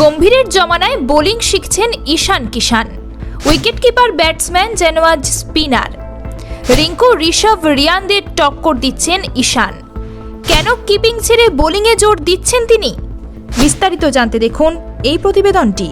গম্ভীরের জমানায় বোলিং শিখছেন Ishan Kishan wicketkeeper batsman যেন আজ স্পিনার। রিঙ্কু ঋষভ রিয়ানদের টক্কর দিচ্ছেন ঈশান। কেন কিপিং ছেড়ে বোলিংয়ে জোর দিচ্ছেন তিনি? বিস্তারিত জানতে দেখুন এই প্রতিবেদনটি।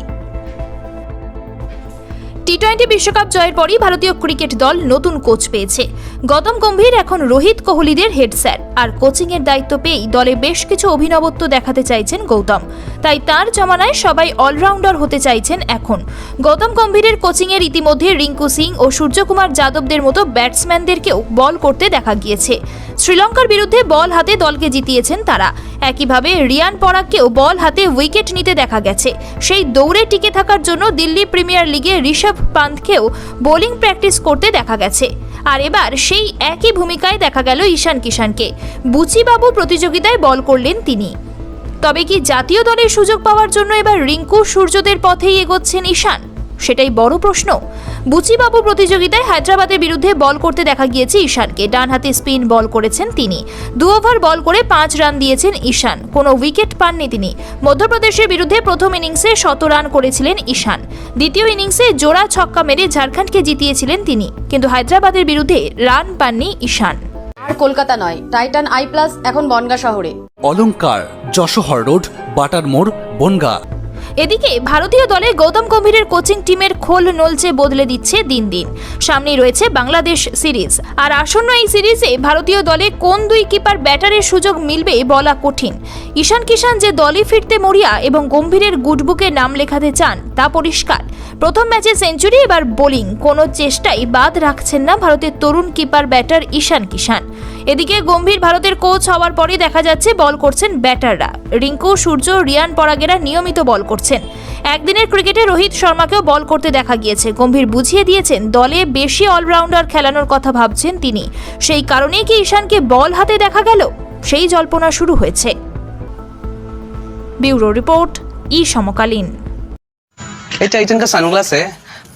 টি টোয়েন্টি বিশ্বকাপ জয়ের পরই ভারতীয় ক্রিকেট দল নতুন কোচ পেয়েছে। গৌতম গম্ভীর এখন রোহিত কোহলিদের হেড স্যার আর কোচিংয়ের দায়িত্ব পেয়েই দলে বেশ কিছু অভিনবত্ব দেখাতে চাইছেন গৌতম। তাই তার জমানায় সবাই অলরাউন্ডার হতে চাইছেন এখন। গৌতম গম্ভীরের কোচিংয়ের ইতিমধ্যে রিঙ্কু সিং ও সূর্যকুমার যাদবদের মতো ব্যাটসম্যানদেরকেও বল করতে দেখা গিয়েছে। শ্রীলঙ্কার বিরুদ্ধে বল হাতে দলকে জিতিয়েছেন তারা। একইভাবে রিয়ান পরাগকেও বল হাতে উইকেট নিতে দেখা গেছে। সেই দৌড়ে টিকে থাকার জন্য দিল্লি প্রিমিয়ার লিগে ঋষভ পান্থকেও বোলিং প্র্যাকটিস করতে দেখা গেছে। আর এবার সেই একই ভূমিকায় দেখা গেল ঈশান কিষানকে বুচিবাবু প্রতিযোগিতায় বল করলেন তিনি। তবে কি জাতীয় দলের সুযোগ পাওয়ার জন্য এবার রিঙ্কু সূর্যদের পথেই এগোচ্ছেন ঈশান? সেটাই বড় প্রশ্ন। বুচিবাবু প্রতিযোগিতায় হায়দ্রাবাদের বিরুদ্ধে বল করতে দেখা গিয়েছে ঈশানকে। ডান হাতে স্পিন বল করেছেন তিনি। দু ওভার বল করে পাঁচ রান দিয়েছেন ঈশান। কোনো উইকেট পাননি তিনি। মধ্যপ্রদেশের বিরুদ্ধে প্রথম ইনিংসে শত রান করেছিলেন ঈশান। দ্বিতীয় ইনিংসে জোড়া ছক্কা মেরে ঝাড়খণ্ডকে জিতিয়েছিলেন তিনি। কিন্তু হায়দ্রাবাদের বিরুদ্ধে রান পাননি ঈশান। কলকাতা নয় টাইটান আই প্লাস এখন বনগা শহরে। অলংকার যশোহর রোড বাটার মোড় বনগা। এদিকে ভারতীয় দলে গৌতম গম্ভীরের কোচিং টিমের খোল নলচে বদলে দিচ্ছে দিন দিন। সামনেই রয়েছে বাংলাদেশ সিরিজ। আর আসন্ন এই সিরিজে ভারতীয় দলে কোন দুই কিপার ব্যাটারের সুযোগ মিলবে বলা কঠিন। ঈশান কিষান যে দলে ফিরতে মরিয়া এবং গম্ভীরের গুডবুকে নাম লেখাতে চান, তা পরিষ্কার। প্রথম ম্যাচে সেঞ্চুরি, এবার বোলিং। কোনো চেষ্টাই বাদ রাখছেন না ভারতের তরুণ কিপার ব্যাটার ঈশান কিষান এদিকে গম্ভীর ভারতের কোচ হওয়ার পরই দেখা যাচ্ছে বল করছেন ব্যাটাররা। রিঙ্কু, সূর্য, রিয়ান পরাগেরা নিয়মিত বল করছেন। একদিনের ক্রিকেটে রোহিত শর্মাকেও বল করতে দেখা গিয়েছে। গম্ভীর বুঝিয়ে দিয়েছেন, দলে বেশি অলরাউন্ডার খেলানোর কথা ভাবছেন তিনি। সেই কারণেই কি ঈশানকে বল হাতে দেখা গেল? সেই জল্পনা শুরু হয়েছে। ব্যুরো রিপোর্ট, ই সমকালীন। এটা ইটন কা সানগ্লাস। হ্যাঁ